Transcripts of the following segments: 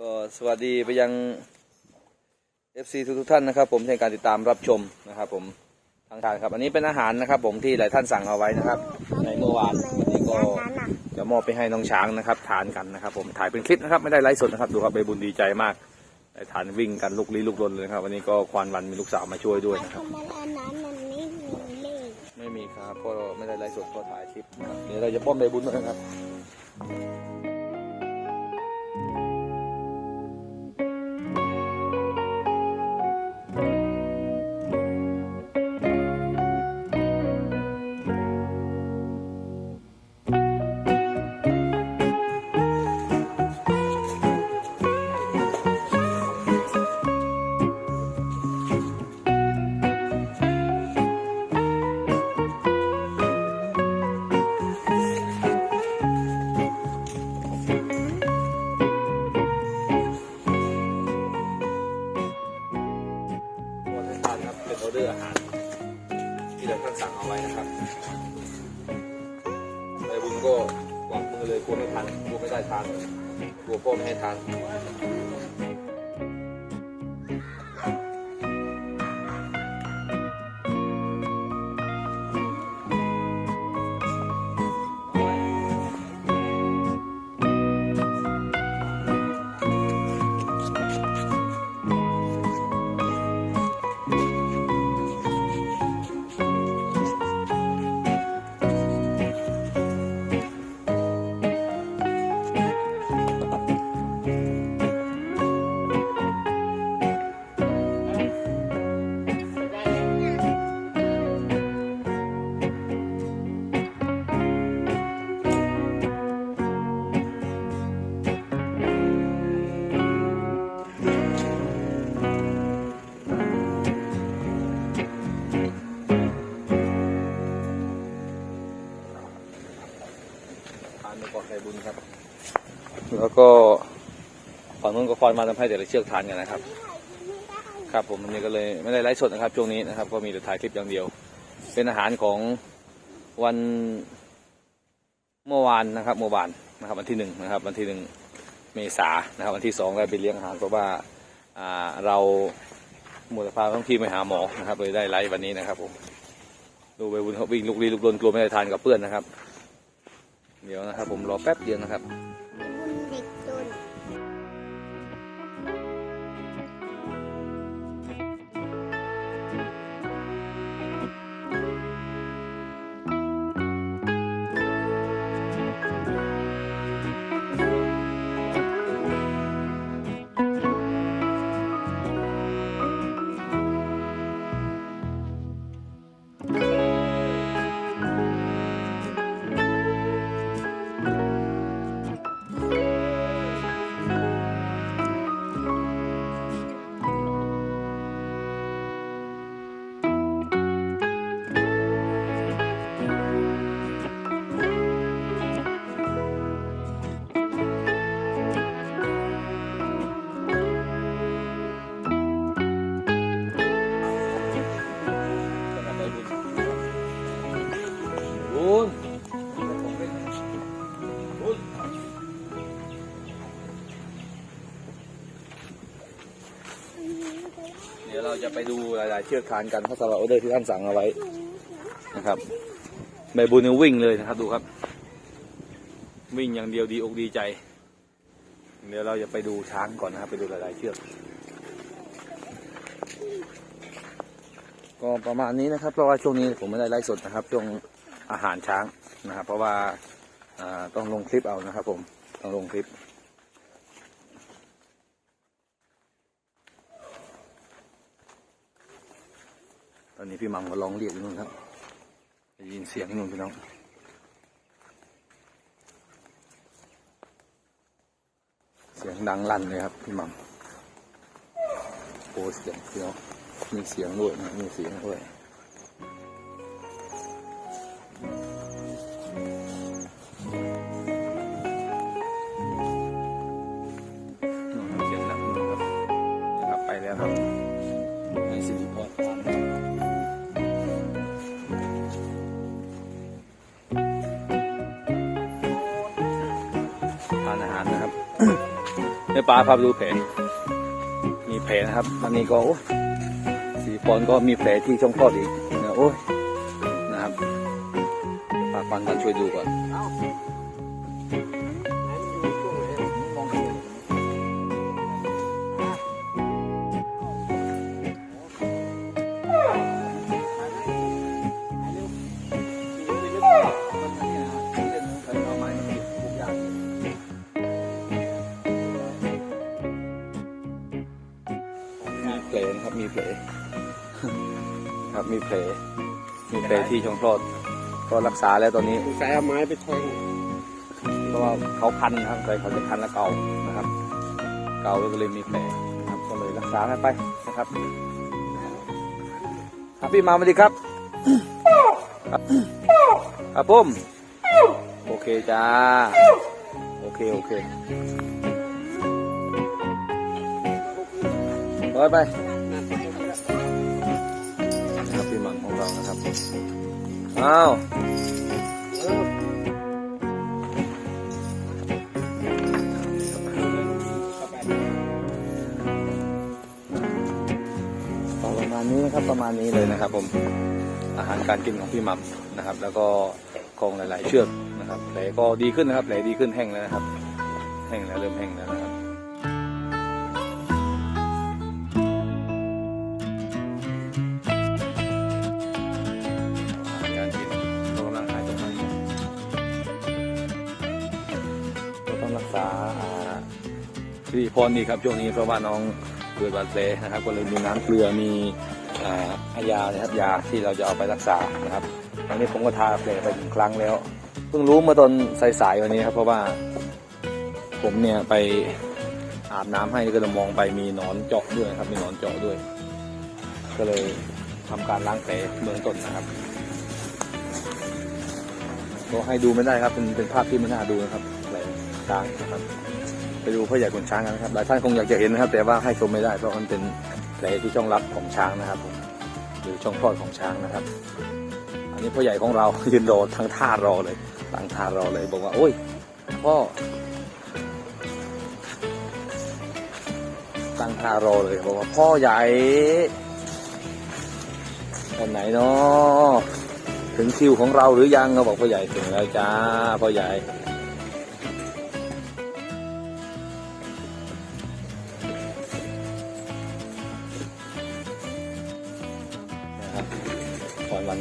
ก็สวัสดีไปยัง FC ทุกทุกๆท่านนะครับ ผมในการติดตามรับชมนะครับ ผมทางทานครับ อันนี้เป็นอาหารนะครับ ผมที่หลายท่านสั่งเอาไว้นะครับ ในเมื่อวานวันนี้ก็จะมอบไปให้น้องช้างนะครับ ทานกันนะครับ ผมถ่ายเป็นคลิปนะครับไม่ได้ไลฟ์สดนะครับดูครับใบบุญดีใจมากได้ทานวิ่งกันลุกลี้ลุกลนเลยนะครับ วันนี้ก็ควานวันมีลูกสาวมาช่วยด้วยนะครับทำไมอันนั้นมันไม่มีเลขไม่มีครับเพราะเราไม่ได้ไลฟ์สดก็ถ่ายคลิปนะครับเดี๋ยวเราจะป้อมใบบุญด้วยนะครับ เราท่านสั่งเอาไว้นะครับใบบุญก็วางมือเลยกลัวไม่ทันกลัวไม่ได้ทานกลัวพ่อไม่ให้ทาน ก็ฝั่งนู้นก็ควานมาทำให้แต่ละเชือกทานกันนะครับ ครับผมวันนี้ก็เลยไม่ได้ไลฟ์สดนะครับช่วงนี้นะครับ ก็มีแต่ถ่ายคลิปอย่างเดียว เป็นอาหารของวันเมื่อวานนะครับเมื่อวานนะครับ วันที่หนึ่งนะครับ วันที่หนึ่งเมษานะครับ วันที่สองได้ไปเลี้ยงอาหารเพราะว่าอ่าเราหมดพาท้องที่ไปหาหมอนะครับเลยได้ไลฟ์วันนี้นะครับผมดูไปบุญเขาวิ่งลุกลี้ลุกลนกลัวไม่ได้ทานกับเพื่อนนะครับ เดี๋ยวนะครับ ผมรอแป๊บเดียวนะครับ จะไปดูหลายๆเชือกทานกันเพราะสำหรับออเดอร์ที่ท่านสั่งเอาไว้นะครับใบบุญเนี่ยวิ่งเลยนะครับดูครับ วิ่งอย่างเดียวดีอกดีใจ เดี๋ยวเราจะไปดูช้างก่อนนะครับ ไปดูหลายๆเชือกก็ประมาณนี้นะครับเพราะว่าช่วงนี้ผมไม่ได้ไลฟ์สดนะครับช่วงอาหารช้างนะครับ เพราะว่าต้องลงคลิปเอานะครับ ผมต้องลงคลิป ตอนนี้พี่มังก็ร้องเรียกอยู่นู่นครับได้ยินเสียงนู่นพี่น้องเสียงดังลั่นเลยครับพี่มังโอ้เสียงพี่น้องมีเสียงด้วยนะมีเสียงด้วย ปลาพาไปดูแผลมีแผลนะครับอันนี้ก็โอ้สีปอนก็มีแผลที่ช่องคลอดอีกนะโอ้ยนะครับฝาปันกันช่วยดูก่อน มีแผลมีแผลที่ช่องคลอด ก็รักษาแล้วตอนนี้ใส่เอาไม้ไปแทงเพราะว่าเขาคันนะครับใครเขาจะคันและเกานะครับ เกาแล้วก็เลยมีแผลนะครับก็เลยรักษากันไปนะครับครับพี่มาสวัสดีครับครับครับปุ้มโอเคจ้าโอเคโอเคไปไป อ้าวประมาณนี้นะครับประมาณนี้เลยนะครับผมอาหารการกินของพี่หมัมนะครับ แล้วก็ของหลาย ๆ เชือกนะครับแผลก็ดีขึ้นนะครับแผลดีขึ้นแห้งแล้วนะครับ แห้งแล้วเริ่มแห้งแล้วนะครับ สิริพรนี่ครับช่วงนี้เพราะว่าน้องเกิดบาดแผลนะครับ ก็เลยมีน้ำเกลือมีอ่ายานะครับยาที่เราจะเอาไปรักษานะครับตอนนี้ผมก็ทาแผลไปหนึ่งครั้งแล้ว เพิ่งรู้เมื่อตอนสายๆวันนี้ครับ เพราะว่าผมเนี่ยไปอาบน้ำให้ก็เลยมองไปมีหนอนเจาะด้วยครับ มีหนอนเจาะด้วย ก็เลยทำการล้างแผลเบื้องต้นนะครับก็ให้ดูไม่ได้ครับเป็นเป็นภาพที่ไม่น่าดูนะครับ ช้างนะครับ ไปดูพ่อใหญ่ขนช้างกันนะครับ หลายท่านคงอยากจะเห็นนะครับ แต่ว่าให้ชมไม่ได้เพราะมันเป็นแผลที่ช่องรับของช้างนะครับผมหรือช่องคลอดของช้างนะครับ อันนี้พ่อใหญ่ของเรายืนรอทั้งท่ารอเลยตั้งท่ารอเลยบอกว่า โอ้ยพ่อตั้งท่ารอเลยบอกว่าพ่อใหญ่ตอนไหนเนาะถึงคิวของเราหรือยังเขาบอกพ่อใหญ่ถึงแล้วจ้าพ่อใหญ่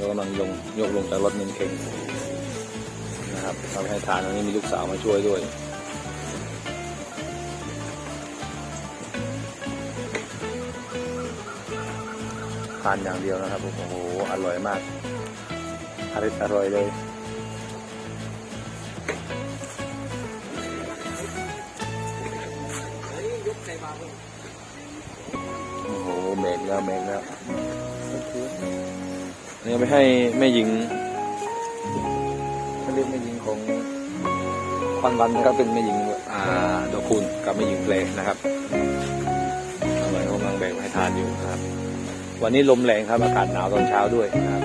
ก็กำลังลงยกลงจากรถเมนเข่งนะครับทำให้ทานวันนี้มีลูกสาวมาช่วยด้วยทานอย่างเดียวนะครับโอ้โหอร่อยมากอร่อยอร่อยเลยโอ้โหเมกแล้วเมกแล้ว เนี่ยไปให้แม่หญิงเขาเรียกแม่หญิงของควันวันนะครับเป็นแม่หญิงอ่าดอกคูณกับแม่หญิงเพลงนะครับอร่อยกำลังแบ่งให้ทานอยู่นะครับ วันนี้ลมแรงครับอากาศหนาวตอนเช้าด้วยนะครับ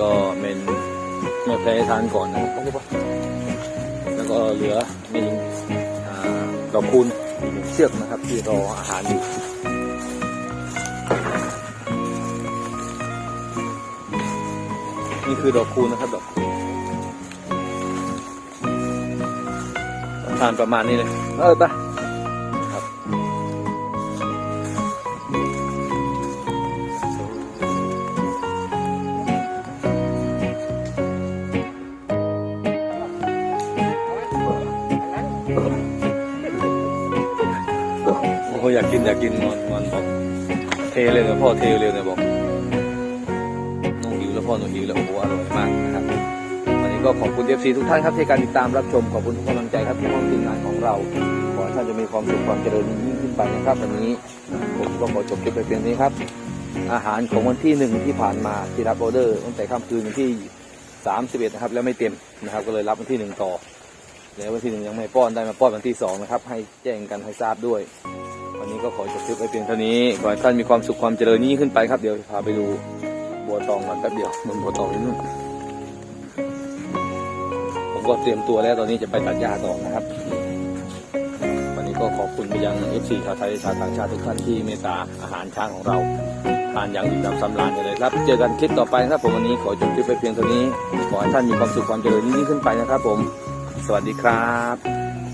ก็เป็นเมื่อแพ้ทานก่อนนะครับแล้วก็เหลือมีอ่าดอกคูณอีกหนึ่งเชือกนะครับ ที่รออาหารอยู่นี่คือดอกคูณนะครับดอกคูณทานประมาณนี้เลย เออไป โอ้โหอยากกินอยากกินงอนงอนบอกเทเลยนะพ่อเทเลยนะบอกหนูหิวแล้วพ่อหนูหิวแล้วโอ้โหอร่อยมากนะครับวันนี้ก็ขอบคุณเอฟซีทุกท่านครับที่การติดตามรับชมขอบคุณทุกกำลังใจครับที่มอบทีมงานของเราขอให้ท่านจะมีความสุขความเจริญยิ่งขึ้นไปนะครับวันนี้ผมก็ขอจบคลิปไปเพียงนี้ครับ อาหารของวันที่หนึ่งที่ผ่านมาที่รับออเดอร์ตั้งแต่ค่ำคืนวันที่สามสิบเอ็ดนะครับ แล้วไม่เต็มนะครับ ก็เลยรับวันที่หนึ่งต่อ แล้ววันที่หนึ่งยังไม่ป้อนได้มาป้อนวันที่สองนะครับ ให้แจ้งกันให้ทราบด้วย วันนี้ก็ขอจบคลิปไปเพียงเท่านี้ขอให้ท่านมีความสุขความเจริญยิ่งขึ้นไปครับเดี๋ยวพาไปดูบัวตองกันแป๊บเดียวมันบัวตองอยู่นู่นผมก็เตรียมตัวแล้วตอนนี้จะไปตัดหญ้าต่อนะครับ วันนี้ก็ขอบคุณไปยัง FC ชาวไทยชาวต่างชาติทุกท่านที่เมตตาอาหารช้างของเราทานอย่างอิ่มหนำสำราญกันเลยครับ เจอกันคลิปต่อไปนะครับผมวันนี้ขอจบคลิปไปเพียงเท่านี้ ขอให้ท่านมีความสุขความเจริญยิ่งขึ้นไปนะครับผม สวัสดีครับ